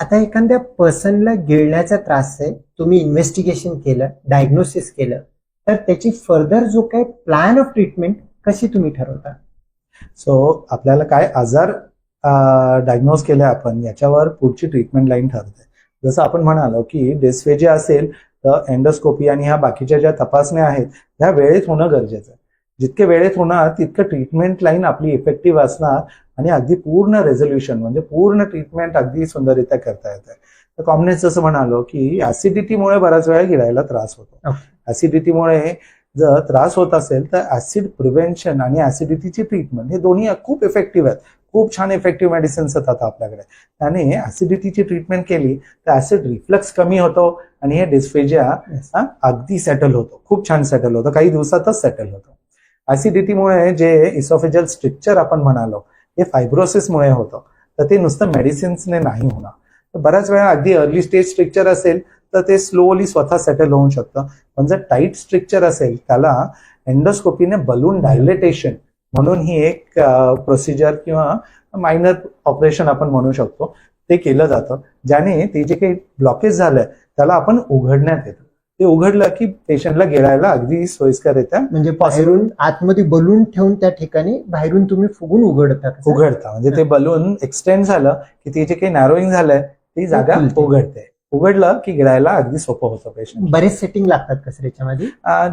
आता एखाद्या पर्सनला गिळण्याचा त्रास आहे तुम्ही इन्व्हेस्टिगेशन केलं डायग्नोसिस केलं तर त्याची फर्दर जो काही प्लॅन ऑफ ट्रीटमेंट कशी तुम्ही ठरवता? सो आपल्याला काय आजार डायग्नोज केले आपण याच्यावर पुढची ट्रीटमेंट लाईन ठरते. जसं आपण म्हणालो की डिस्फेजिया असेल तर एंडोस्कोपी आणि ह्या बाकीच्या ज्या तपासण्या आहेत ह्या वेळेत होणं गरजेचं आहे. जितके वेळेत होणार तितकं ट्रीटमेंट लाईन आपली इफेक्टिव्ह असणार आणि अगदी पूर्ण रेझोल्युशन म्हणजे पूर्ण ट्रीटमेंट अगदी सुंदररित्या करता येते तर कॉम्बिनेस जसं म्हणालो की ऍसिडिटीमुळे बऱ्याच वेळा गिळायला त्रास होतो. ऍसिडिटीमुळे जर त्रास होत असेल तर ऍसिड प्रिव्हेन्शन आणि ऍसिडिटीची ट्रीटमेंट हे दोन्ही खूप इफेक्टिव्ह आहेत. खूप छान इफेक्टिव्ह मेडिसिन्स येतात आपल्याकडे. त्याने ऍसिडिटीची ट्रीटमेंट केली तर ऍसिड रिफ्लक्स कमी होतो आणि हे डिस्फेजिया अगदी सेटल होतो. खूप छान सेटल होतं. काही दिवसातच सेटल होतो. ऍसिडिटीमुळे जे इसोफेजल स्ट्रिक्चर आपण म्हणालो हे फायब्रोसिसमुळे होतं. तर ते नुसतं मेडिसिन्सने नाही होणार. तर बऱ्याच वेळा अगदी अर्ली स्टेज स्ट्रिक्चर असेल तर ते स्लोली स्वतः सेटल होऊ शकतं. पण जर टाईट स्ट्रिक्चर असेल त्याला एंडोस्कोपीने बलून डायलेटेशन म्हणून ही एक प्रोसिजर किंवा मायनर ऑपरेशन आपण म्हणू शकतो. ते केलं जातं. ज्याने ते जे काही ब्लॉकेज झालंय त्याला आपण उघडण्यात येतं. ते उघडलं की पेशंटला गिळायला अगदी सोयीस्कर येत्या म्हणजे बाहेरून आतमध्ये बलून ठेवून त्या ठिकाणी बाहेरून तुम्ही फुगून उघडता? उघडता. म्हणजे ते बलून एक्सटेंड झालं की ते जे काही नॅरोईंग झालंय ती जागा. उघडते. उघडलं की गिळायला अगदी सोपं होतं पेशंट बरेच सेटिंग लागतात का सर याच्यामध्ये?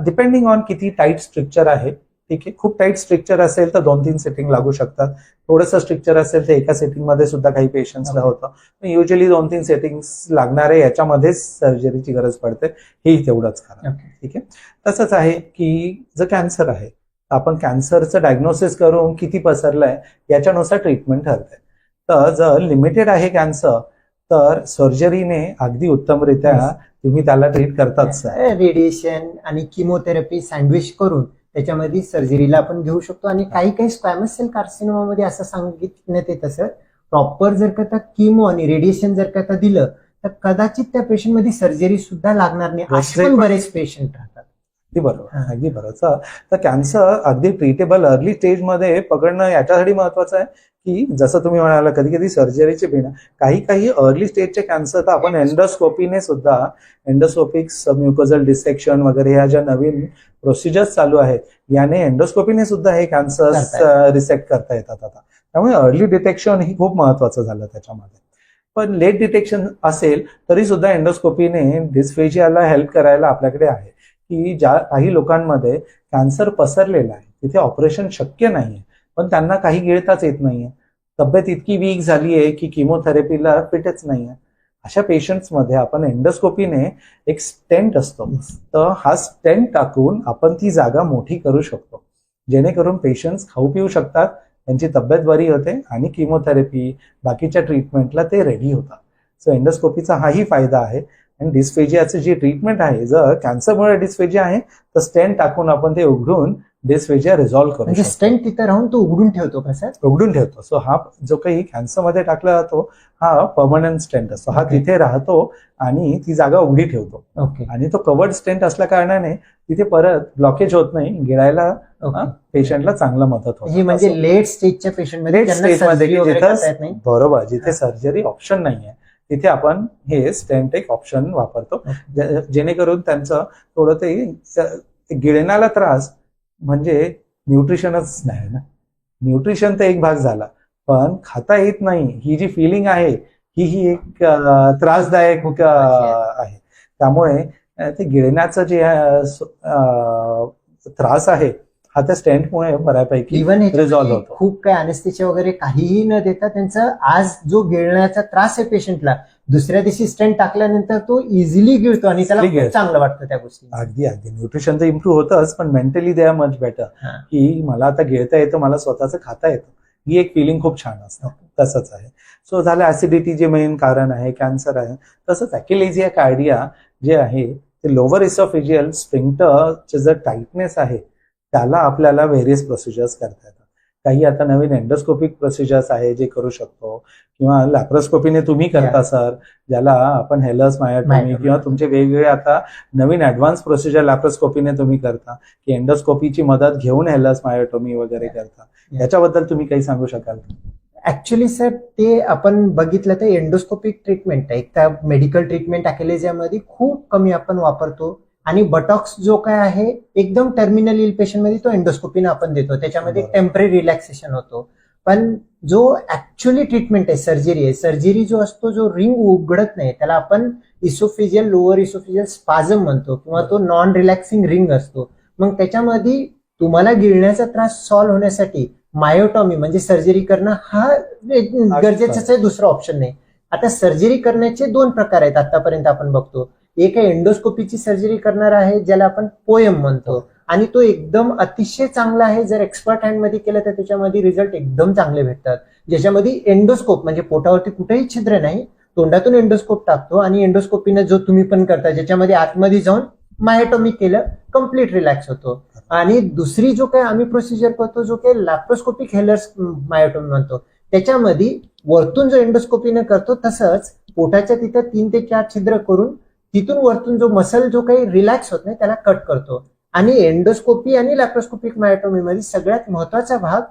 डिपेंडिंग ऑन किती टाईट स्ट्रक्चर आहे ठीक आहे. खूप टाईट स्ट्रक्चर असेल तर दोन तीन सेटिंग लागू शकतात. थोडंसं स्ट्रक्चर असेल तर एका सेटिंगमध्ये सुद्धा काही पेशंट्सला होतं. युजली दोन तीन सेटिंग्स लागणारे याच्यामध्येच सर्जरीची गरज पडते. हेही तेवढंच खरं. ठीक आहे. तसंच आहे की जर कॅन्सर आहे आपण कॅन्सरचं डायग्नोसिस करून किती पसरलंय याच्यानुसार ट्रीटमेंट ठरते तर जर लिमिटेड आहे कॅन्सर तर सर्जरीने अगदी उत्तमरित्या. तुम्ही त्याला ट्रीट करताच रेडिएशन आणि किमोथेरपी सँडविच करून त्याच्यामध्ये सर्जरीला आपण घेऊ शकतो. आणि काही काही स्क्वॅमस सेल कार्सिनोमा मध्ये असं सांगितण्यात येतं सर प्रॉपर जर का किमो आणि रेडिएशन जर का दिलं तर कदाचित त्या पेशंटमध्ये सर्जरी सुद्धा लागणार नाही. असे पण बरेच पेशंट राहतात. अगदी बरोबर. अगदी बरोबर. तर- कॅन्सर अगदी ट्रीटेबल अर्ली स्टेजमध्ये पकडणं याच्यासाठी महत्वाचं आहे की जसं तुम्ही म्हणाला कधी कधी सर्जरीचे बिना काही काही अर्ली स्टेजचे कॅन्सर तर आपण एंडोस्कोपीने सुद्धा एंडोस्कोपिक म्युकोझल डिसेक्शन वगैरे ह्या ज्या नवीन प्रोसिजर्स चालू आहेत याने एंडोस्कोपीने सुद्धा हे कॅन्सर रिसेक्ट करता येतात आता. त्यामुळे अर्ली डिटेक्शन ही खूप महत्वाचं झालं त्याच्यामध्ये. पण लेट डिटेक्शन असेल तरी सुद्धा एंडोस्कोपीने डिस्फेजियाला हेल्प करायला आपल्याकडे आहे. की ज्या काही लोकांमध्ये कॅन्सर पसरलेला आहे तिथे ऑपरेशन शक्य नाहीये पण त्यांना काही गिळताच येत नाहीये. तब्येत इतकी वीक झाली आहे की किमोथेरपीला फिटच नाहीये. अशा पेशंट्समध्ये आपण एंडोस्कोपीने एक स्टेंट असतो. तर हा स्टेंट टाकून आपण ती जागा मोठी करू शकतो. जेणेकरून पेशंट्स खाऊ पिऊ शकतात त्यांची तब्येत बरी होते आणि किमोथेरपी बाकीच्या ट्रीटमेंटला ते रेडी होतात. सो एंडोस्कोपीचा हाही फायदा आहे. आणि डिस्फेजियाची जी ट्रीटमेंट आहे जर कॅन्सरमुळे डिस्फेजिया आहे तर स्टेंट टाकून आपण ते उघडून डिस्फेजिया रिझॉल्व्ह करू म्हणजे स्टेंट तिथं राहून तो उघडून ठेवतो का सर? उघडून ठेवतो. सो हा जो काही कॅन्सरमध्ये टाकला जातो हा परमनंट स्टेंट असतो. हा Okay. तिथे राहतो आणि ती जागा उघडी ठेवतो. ओके आणि तो कवर्ड स्टेंट असल्या कारणाने तिथे परत ब्लॉकेज होत नाही गिळायला ओके पेशंटला चांगलं मदत होतं. हे म्हणजे. लेट स्टेजच्या पेशंटमध्ये Late त्यांना stage मध्ये surgery की वगैरे जिथं- करता येत नाही? बरोबर जिथे. सर्जरी ऑप्शन नाहीये. तिथे आपण हे स्टेंट एक ऑप्शन वापरतो. जेणेकरून त्यांचं थोडं ते गिळण्याला त्रास म्हणजे न्यूट्रिशनच नाही ना. न्यूट्रिशन तर एक भाग झाला पण खाता येत नाही. ही जी फिलिंग आहे ही ही एक त्रासदायक आहे. त्यामुळे ते गिळण्याचं जे त्रास आहे हा त्या स्टेंटमुळे बऱ्यापैकी इव्हन resolve होतो. खूप काय अनेस्थेशिया वगैरे काहीही न देता त्यांचं आज जो गिळण्याचा त्रास आहे पेशंटला दुसऱ्या दिवशी स्टेंट टाकल्यानंतर तो इझिली गिळतो आणि त्याला. चांगलं वाटतं त्या गोष्टी. अगदी अगदी. न्यूट्रिशन तर इम्प्रूव्ह होतंच पण mentally they are much better हा. की मला आता गिळता येतं मला स्वतःचं खाता येतं. ही एक फिलिंग खूप छान असतं. तसंच आहे. सो झालं ऍसिडिटी जे मेन कारण आहे कॅन्सर आहे. तसंच अॅकिलेझिया कार्डिया जे आहे ते लोअर इसोफिजियल स्प्रिंक्टरचे जर टाईटनेस आहे त्याला आपल्याला व्हेरियस प्रोसिजर्स करता येतात. काही आता नवीन एंडोस्कोपिक प्रोसिजर्स आहे जे करू शकतो किंवा लॅप्रोस्कोपीने तुम्ही करता सर ज्याला आपण हेलस मायोटॉमी. किंवा तुमचे वेगवेगळे आता नवीन ऍडव्हान्स प्रोसिजर लॅप्रोस्कोपीने तुम्ही करता की एंडोस्कोपीची मदत घेऊन हेलस मायोटोमी वगैरे करता. याच्याबद्दल तुम्ही काही सांगू शकाल ऍक्च्युली सर ते आपण बघितलं तर एंडोस्कोपिक ट्रीटमेंट आहे त्या मेडिकल ट्रीटमेंट अकेलेजियामध्ये खूप कमी आपण वापरतो. आणि बटॉक्स जो काय आहे एकदम टर्मिनल इल पेशंटमध्ये तो एंडोस्कोपीनं आपण देतो. त्याच्यामध्ये. टेंपररी रिलॅक्सेशन होतो. पण जो ऍक्च्युअली ट्रीटमेंट आहे सर्जरी आहे सर्जरी जो असतो जो रिंग उघडत नाही त्याला आपण इसोफिजियल लोअर इसोफिजियल स्पाझम म्हणतो किंवा तो नॉन रिलॅक्सिंग रिंग असतो. मग त्याच्यामध्ये तुम्हाला गिळण्याचा त्रास सॉल्व्ह होण्यासाठी मायोटॉमी म्हणजे सर्जरी करणं हा गरजेचाच आहे दुसरा ऑप्शन नाही. आता सर्जरी करण्याचे दोन प्रकार आहेत आतापर्यंत आपण बघतो. एक आहे एंडोस्कोपीची सर्जरी करणार आहे ज्याला आपण पोएम म्हणतो. आणि तो एकदम अतिशय चांगला आहे. जर एक्सपर्ट हँडमध्ये केलं तर त्याच्यामध्ये रिझल्ट एकदम चांगले भेटतात. ज्याच्यामध्ये एंडोस्कोप म्हणजे पोटावरती कुठेही छिद्र नाही तोंडातून एंडोस्कोप टाकतो आणि एंडोस्कोपीनं जो तुम्ही पण करता ज्याच्यामध्ये आतमध्ये जाऊन मायटोमी केलं कंप्लीट रिलॅक्स होतो. आणि दुसरी जो काही आम्ही प्रोसिजर करतो जो काही लॅप्रोस्कोपिक हेलर्स मायोटोमी म्हणतो त्याच्यामध्ये वरतून जो एंडोस्कोपीनं करतो तसंच पोटाच्या तिथं तीन ते चार छिद्र करून तिथून वरतून जो मसल जो काही रिलॅक्स होत नाही त्याला कट करतो. आणि एंडोस्कोपी आणि लॅप्रोस्कोपिक मायोटोमी सगळ्यात महत्त्वाचा भाग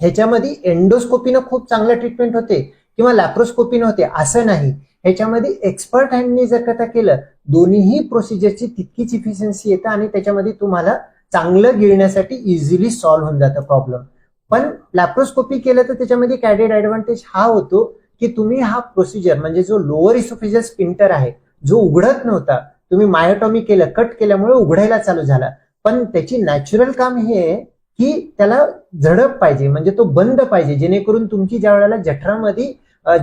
ह्याच्यामध्ये एंडोस्कोपीनं खूप चांगलं ट्रीटमेंट होते किंवा लॅप्रोस्कोपीनं होते असं नाही. ह्याच्यामध्ये एक्सपर्ट हँडनी जर का केलं दोन्हीही प्रोसिजरची तितकीच इफिशियन्सी येतं आणि त्याच्यामध्ये तुम्हाला चांगलं गिळण्यासाठी इझिली सॉल्व्ह होऊन जातं प्रॉब्लेम पण लॅप्रोस्कोपी केलं तर त्याच्यामध्ये कॅडेड ऍडव्हान्टेज हा होतो की तुम्ही हा प्रोसिजर म्हणजे जो लोअर इसोफिजल स्पिंटर आहे जो उघडत नव्हता तुम्ही मायोटॉमी केलं कट केल्यामुळे उघडायला चालू झाला. पण त्याची नॅचरल काम हे आहे की त्याला झडप पाहिजे म्हणजे तो बंद पाहिजे जेणेकरून तुमची ज्या वेळेला जठरामध्ये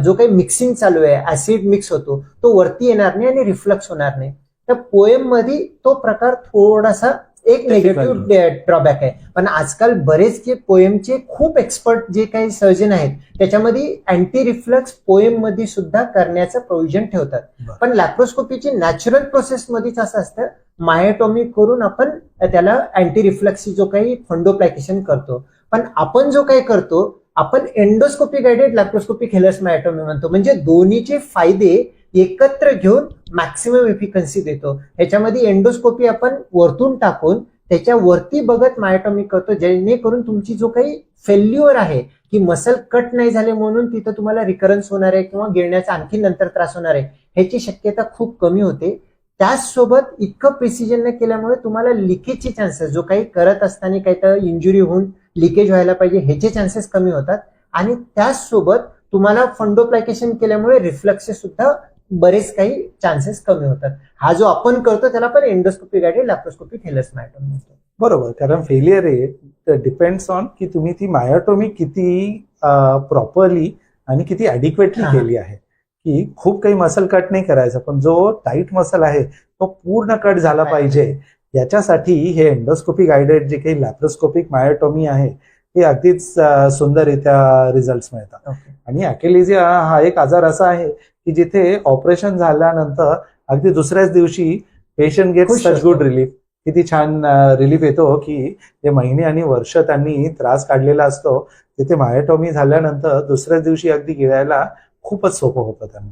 जो काही मिक्सिंग चालू आहे ऍसिड मिक्स होतो तो वरती येणार नाही आणि रिफ्लक्स होणार नाही. तर पोएममध्ये तो प्रकार थोडासा एक निगेटिव्ह ड्रॉबॅक आहे. पण आजकाल बरेच जे पोएमचे खूप एक्सपर्ट जे काही सर्जन आहेत त्याच्यामध्ये अँटी रिफ्लक्स पोएममध्ये सुद्धा करण्याचं प्रोव्हिजन ठेवतात. पण लॅप्रोस्कोपीची नॅचरल प्रोसेस मध्येच असं असतं मायोटॉमी करून आपण त्याला अँटी रिफ्लक्सची जो काही फंडोप्लॅकेशन करतो. पण आपण जो काही करतो आपण endoscopy guided laparoscopic Heller's myotomy म्हणतो. म्हणजे दोन्हीचे फायदे एकत्र घेऊन मॅक्सिमम इफिकन्सी देतो. ह्याच्यामध्ये एंडोस्कोपी आपण वरतून टाकून त्याच्यावरती बघत मायोटॉमी करतो. जेणेकरून तुमची जो काही फेल्युअर आहे की मसल कट नाही झाले म्हणून तिथं तुम्हाला रिकरन्स होणार आहे किंवा गिळण्याचा आणखी नंतर त्रास होणार आहे ह्याची शक्यता खूप कमी होते. त्याचसोबत इतकं प्रिसिजन न केल्यामुळे तुम्हाला लिकेजचे चान्सेस जो काही करत असताना काही तर इंजुरी होऊन लिकेज व्हायला पाहिजे ह्याचे चान्सेस कमी होतात. आणि त्याचसोबत तुम्हाला फंडोप्लायकेशन केल्यामुळे रिफ्लक्सेस सुद्धा बरेच काही चान्सेस कमी होतात. हा जो आपण करतो त्याला पण endoscopy guided laparoscopic Heller's myotomy म्हणतो. बरोबर कारण फेलियर रेट डिपेंड्स ऑन की तुम्ही ती मायोटोमी किती प्रॉपरली आणि किती ॲडिक्वेटली हा. केली आहे. की खूप काही मसल कट नाही करायचा पण जो टाईट मसल आहे तो पूर्ण कट झाला पाहिजे. याच्यासाठी हे एंडोस्कोपी गायडेड जे काही लॅप्रोस्कोपिक मायोटोमी आहे हे अगदीच सुंदररित्या रिझल्ट मिळतात. आणि अकेलेजिया हा एक आजार असा आहे की जिथे ऑपरेशन झाल्यानंतर अगदी दुसऱ्याच दिवशी patient get such. Good relief किती छान रिलीफ येतो की ते महिने आणि वर्ष त्यांनी त्रास काढलेला असतो तिथे मायोटॉमी झाल्यानंतर दुसऱ्याच दिवशी अगदी गिळायला खूपच सोपं होतं त्यांना